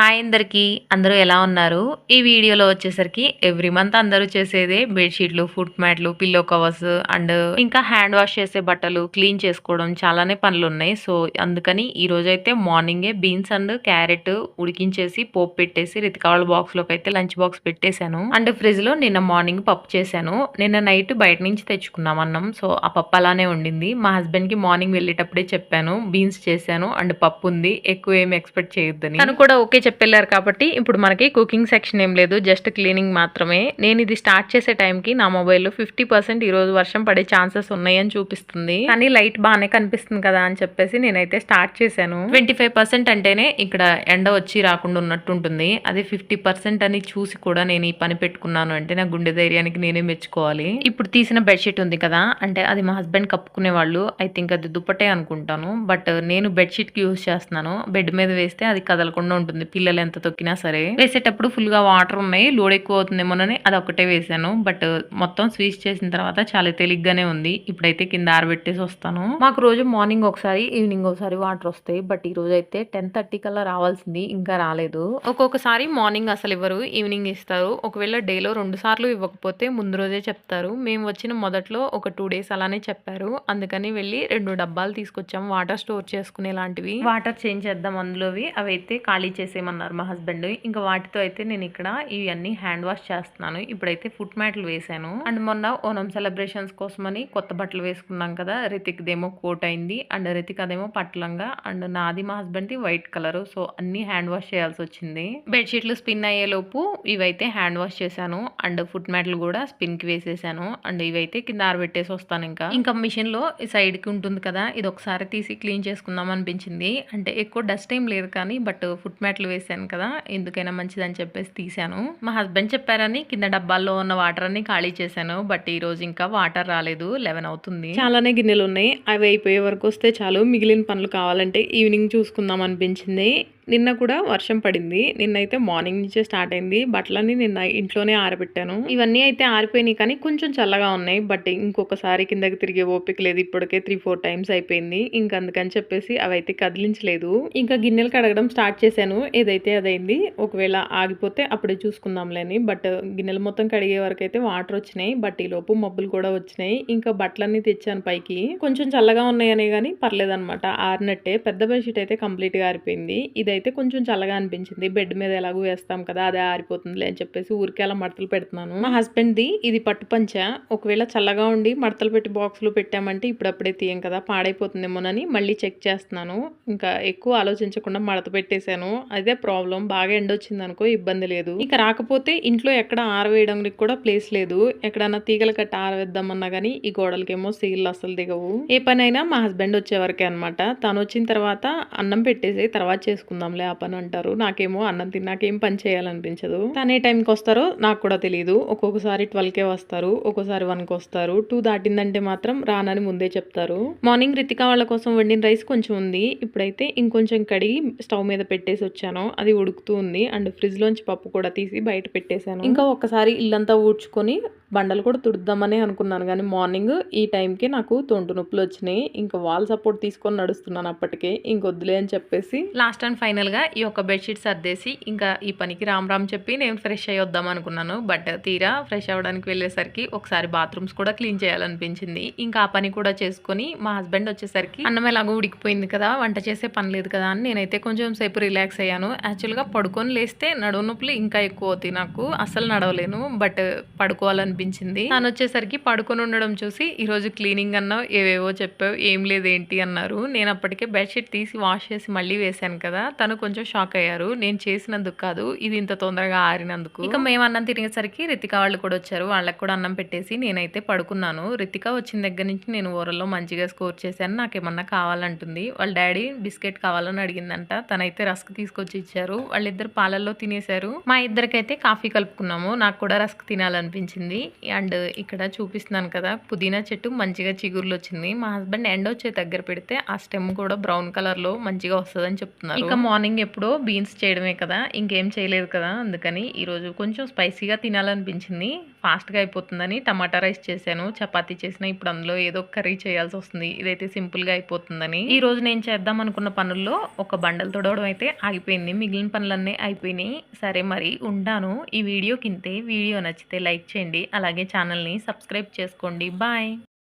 Hi అందరికీ. అందరూ ఎలా ఉన్నారు? ఈ వీడియోలో వచ్చేసరికి ఎవ్రీ మంత్ అందరూ చేసేదే బెడ్షీట్లు ఫుట్ మ్యాట్లు పిల్లో కవర్స్ అండ్ ఇంకా హ్యాండ్ వాష్ చేసే బట్టలు క్లీన్ చేసుకోవడం చాలానే పనులు ఉన్నాయి సో అందుకని ఈ రోజైతే మార్నింగే బీన్స్ అండ్ క్యారెట్ ఉడికించేసి పోపు పెట్టేసి రితికావాళ్ళ బాక్స్లోకి అయితే లంచ్ బాక్స్ పెట్టేశాను. అండ్ ఫ్రిడ్జ్లో నిన్న మార్నింగ్ పప్పు చేశాను. నిన్న నైట్ బయట నుంచి తెచ్చుకున్నాం అన్నం. సో ఆ పప్పు అలానే ఉండింది. మా హస్బెండ్కి మార్నింగ్ వెళ్ళేటప్పుడే చెప్పాను. బీన్స్ చేశాను అండ్ పప్పు ఉంది. ఎక్కువ ఏమి ఎక్స్పెక్ట్ చేయొద్దని. తను కూడా ఓకే చెప్పెళ్ళారు కాబట్టి ఇప్పుడు మనకి కుకింగ్ సెక్షన్ ఏం లేదు జస్ట్ క్లీనింగ్ మాత్రమే. నేను ఇది స్టార్ట్ చేసే టైంకి నా మొబైల్లో ఫిఫ్టీ పర్సెంట్ ఈ రోజు వర్షం పడే ఛాన్సెస్ ఉన్నాయని చూపిస్తుంది. కానీ లైట్ బాగానే కనిపిస్తుంది కదా అని చెప్పేసి నేనైతే స్టార్ట్ చేశాను. ట్వంటీ ఫైవ్ పర్సెంట్ అంటేనే ఇక్కడ ఎండ వచ్చి రాకుండా ఉన్నట్టు ఉంటుంది. అదే ఫిఫ్టీ పర్సెంట్ అని చూసి కూడా నేను ఈ పని పెట్టుకున్నాను అంటే నా గుండె ధైర్యానికి నేనే మెచ్చుకోవాలి. ఇప్పుడు తీసిన బెడ్షీట్ ఉంది కదా అంటే అది మా హస్బెండ్ కప్పుకునే వాళ్ళు. ఐ థింక్ అది దుప్పటే అనుకుంటాను. బట్ నేను బెడ్షీట్కి యూస్ చేస్తున్నాను. బెడ్ మీద వేస్తే అది కదలకుండా ఉంటుంది. పిల్లలు ఎంత తొక్కినా సరే వేసేటప్పుడు ఫుల్గా వాటర్ ఉన్నాయి. లోడ్ ఎక్కువ అవుతుందేమోనని అది ఒకటే వేసాను. బట్ మొత్తం స్వీచ్ చేసిన తర్వాత చాలా తేలిగ్గానే ఉంది. ఇప్పుడైతే కింద ఆరబెట్టేసి వస్తాను. మాకు రోజు మార్నింగ్ ఒకసారి ఈవినింగ్ ఒకసారి వాటర్ వస్తాయి. బట్ ఈ రోజు అయితే టెన్ థర్టీ కల్లా రావాల్సింది. ఇంకా రాలేదు. ఒక్కొక్కసారి మార్నింగ్ అసలు ఇవ్వరు ఈవినింగ్ ఇస్తారు. ఒకవేళ డేలో రెండు సార్లు ఇవ్వకపోతే ముందు రోజే చెప్తారు. మేము వచ్చిన మొదట్లో ఒక టూ డేస్ అలానే చెప్పారు. అందుకని వెళ్ళి రెండు డబ్బాలు తీసుకొచ్చాం. వాటర్ స్టోర్ చేసుకునే లాంటివి వాటర్ చేంజ్ చేద్దాం అందులోవి. అవి అయితే ఖాళీ చేసేయమన్నారు మా హస్బెండ్ ఇంకా వాటితో అయితే నేను ఇక్కడ ఇవన్నీ హ్యాండ్ వాష్ చేస్తున్నాను. ఇప్పుడైతే ఫుట్ మ్యాట్లు వేసాను అండ్ మొన్న ఓనం సెలబ్రేషన్స్ కోసమని కొత్త బట్టలు వేసుకున్నాం కదా రితిక్దేమో కోట్ అయింది అండ్ రితిక్ అదేమో పట్లంగా అండ్ నాది మా హస్బెండ్ది వైట్ కలర్ సో అన్ని హ్యాండ్ వాష్ చేయాల్సి వచ్చింది. బెడ్షీట్లు స్పిన్ అయ్యేలోపు ఇవైతే హ్యాండ్ వాష్ చేశాను. అండ్ ఫుట్ మ్యాట్లు కూడా స్పిన్కి వేసేసాను. అండ్ ఇవైతే కింద ఆరబెట్టేసి వస్తాను ఇంకా. ఇంకా మిషన్లో సైడ్కి ఉంటుంది కదా ఇది ఒకసారి తీసి క్లీన్ చేసుకుందాం అనిపించింది. అంటే ఎక్కువ డస్ట్ ఏం లేదు కానీ బట్ ఫుట్ మ్యాట్లు వేసాను కదా ఎందుకైనా మంచిదని చెప్పేసి తీసాను మా హస్బెండ్ చెప్పారని కింద డబ్బాల్లో ఉన్న వాటర్ అన్ని ఖాళీ చేశాను బట్ ఈ రోజు ఇంకా వాటర్ రాలేదు లెవెన్ అవుతుంది. చాలానే గిన్నెలు ఉన్నాయి అవి అయిపోయే వరకు వస్తే చాలు మిగిలిన పనులు కావాలంటే ఈవినింగ్ చూసుకుందాం అనిపించింది. నిన్న కూడా వర్షం పడింది. నిన్నైతే మార్నింగ్ నుంచే స్టార్ట్ అయింది. బట్టలన్నీ నిన్న ఇంట్లోనే ఆరబెట్టాను. ఇవన్నీ అయితే ఆరిపోయినాయి కానీ కొంచెం చల్లగా ఉన్నాయి. బట్ ఇంకొకసారి కిందకి తిరిగే ఓపిక లేదు. ఇప్పటికే త్రీ ఫోర్ టైమ్స్ అయిపోయింది. ఇంకా అందుకని చెప్పేసి అవైతే కదిలించలేదు. ఇంకా గిన్నెలు కడగడం స్టార్ట్ చేశాను. ఏదైతే అదైంది ఒకవేళ ఆగిపోతే అప్పుడే చూసుకుందాంలే అని బట్ గిన్నెలు మొత్తం కడిగే వరకు అయితే వాటర్ వచ్చినాయి. బట్ ఈ లోపు మబ్బులు కూడా వచ్చినాయి. ఇంకా బట్టలన్నీ తెచ్చాను పైకి. కొంచెం చల్లగా ఉన్నాయనే కానీ పర్లేదనమాట ఆరినట్టే. పెద్ద బెడ్షీట్ అయితే కంప్లీట్గా ఆరిపోయింది. ఇది ఇదైతే కొంచెం చల్లగా అనిపించింది. బెడ్ మీద ఎలాగో వేస్తాం కదా అదే ఆరిపోతుందిలే అని చెప్పేసి ఊరికే అలా మడతలు పెడుతున్నాను. మా హస్బెండ్ది ఇది పట్టు పంచ. ఒకవేళ చల్లగా ఉండి మడతలు పెట్టి బాక్స్లో పెట్టామంటే ఇప్పుడప్పుడే తీయం కదా పాడైపోతుందేమోనని మళ్ళీ చెక్ చేస్తున్నాను. ఇంకా ఎక్కువ ఆలోచించకుండా మడత పెట్టేశాను. అదే ప్రాబ్లం బాగా ఎండ వచ్చింది అనుకో ఇబ్బంది లేదు. ఇక రాకపోతే ఇంట్లో ఎక్కడ ఆరవేయడానికి కూడా ప్లేస్ లేదు. ఎక్కడన్నా తీగల కట్ట ఆరవేద్దామన్నా కానీ ఈ గోడలకేమో సీల్ అసలు దిగవు. ఏ పనైనా మా హస్బెండ్ వచ్చే వరకే అనమాట తను వచ్చిన తర్వాత అన్నం పెట్టేసి తర్వాత చేసుకుందాంలే ఆ పని అంటారు. నాకేమో అన్నం తిన్నాకేం పని చేయాలనిపించదు. తను ఏ టైంకి వస్తారో నాకు కూడా తెలియదు ఒక్కొక్కసారి ట్వెల్వ్కే వస్తారు. ఒక్కోసారి వన్కి వస్తారు. టూ దాటిందంటే మాత్రం రానని ముందే చెప్తారు. మార్నింగ్ రితికా వాళ్ళ కోసం వండిన రైస్ కొంచెం ఉంది. ఇప్పుడైతే ఇంకొంచెం కడిగి స్టవ్ మీద పెట్టేసి వచ్చాను. అది ఉడుకుతూ ఉంది. అండ్ ఫ్రిడ్జ్ లోంచి పప్పు కూడా తీసి బయట పెట్టేశాను. ఇంకా ఒక్కసారి ఇల్లంతా ఊడ్చుకొని బండలు కూడా తుడుద్దామని అనుకున్నాను. కానీ మార్నింగ్ ఈ టైంకి నాకు తొంటు నొప్పులు వచ్చినాయి. ఇంకా వాల్ సపోర్ట్ తీసుకొని నడుస్తున్నాను అప్పటికే. ఇంకొద్దులే అని చెప్పేసి లాస్ట్ అండ్ ఫైనల్గా ఈ యొక్క బెడ్షీట్ సర్దేసి ఇంకా ఈ పనికి రామ్ రామ్ చెప్పి నేను ఫ్రెష్ అయ్యి వద్దాం అనుకున్నాను. బట్ తీరా ఫ్రెష్ అవ్వడానికి వెళ్ళేసరికి ఒకసారి బాత్రూమ్స్ కూడా క్లీన్ చేయాలనిపించింది. ఇంకా ఆ పని కూడా చేసుకొని మా హస్బెండ్ వచ్చేసరికి అన్నం ఎలాగో ఉడికిపోయింది కదా వంట చేసే పని లేదు కదా అని నేనైతే కొంచెం సేపు రిలాక్స్ అయ్యాను. యాక్చువల్గా పడుకొని లేస్తే నడువు నొప్పులు ఇంకా ఎక్కువ అవుతాయి నాకు. అసలు నడవలేను. బట్ అనిపించింది. తను వచ్చేసరికి పడుకొని ఉండడం చూసి ఈరోజు క్లీనింగ్ అన్నావు ఏవేవో చెప్పావు ఏం లేదు ఏంటి అన్నారు. నేను అప్పటికే బెడ్షీట్ తీసి వాష్ చేసి మళ్ళీ వేశాను కదా తను కొంచెం షాక్ అయ్యారు. నేను చేసినందుకు కాదు ఇది ఇంత తొందరగా ఆరినందుకు. ఇక మేము అన్నం తిరిగేసరికి రితిక వాళ్ళు కూడా వచ్చారు. వాళ్ళకి కూడా అన్నం పెట్టేసి నేనైతే పడుకున్నాను. రితిక వచ్చిన దగ్గర నుంచి నేను ఓరల్లో మంచిగా స్కోర్ చేశాను. నాకేమన్నా కావాలంటుంది. వాళ్ళ డాడీ బిస్కెట్ కావాలని అడిగిందంట. తనైతే రస్క్ తీసుకొచ్చి ఇచ్చారు. వాళ్ళిద్దరు పాలల్లో తినేశారు. మా ఇద్దరికైతే కాఫీ కలుపుకున్నాము. నాకు కూడా రస్క్ తినాలనిపించింది. అండ్ ఇక్కడ చూపిస్తున్నాను కదా పుదీనా చెట్టు మంచిగా చిగురులు వచ్చింది. మా హస్బెండ్ ఎండ వచ్చే దగ్గర పెడితే ఆ స్టెమ్ కూడా బ్రౌన్ కలర్లో మంచిగా వస్తుందని చెప్తున్నారు. ఇక మార్నింగ్ ఎప్పుడో బీన్స్ చేయడమే కదా ఇంకేం చేయలేదు కదా అందుకని ఈరోజు కొంచెం స్పైసీగా తినాలనిపించింది. ఫాస్ట్గా అయిపోతుందని టమాటా రైస్ చేశాను చపాతీ చేసిన ఇప్పుడు అందులో ఏదో కర్రీ చేయాల్సి వస్తుంది. ఇదైతే సింపుల్గా అయిపోతుందని. ఈ రోజు నేను చేద్దాం అనుకున్న పనుల్లో ఒక బండలు తొడవడం అయితే ఆగిపోయింది. మిగిలిన పనులన్నీ అయిపోయినాయి. సరే మరి ఉంటాను ఈ వీడియో కింతే వీడియో నచ్చితే లైక్ చేయండి. అలాగే ఛానల్ని సబ్స్క్రైబ్ చేసుకోండి. బాయ్.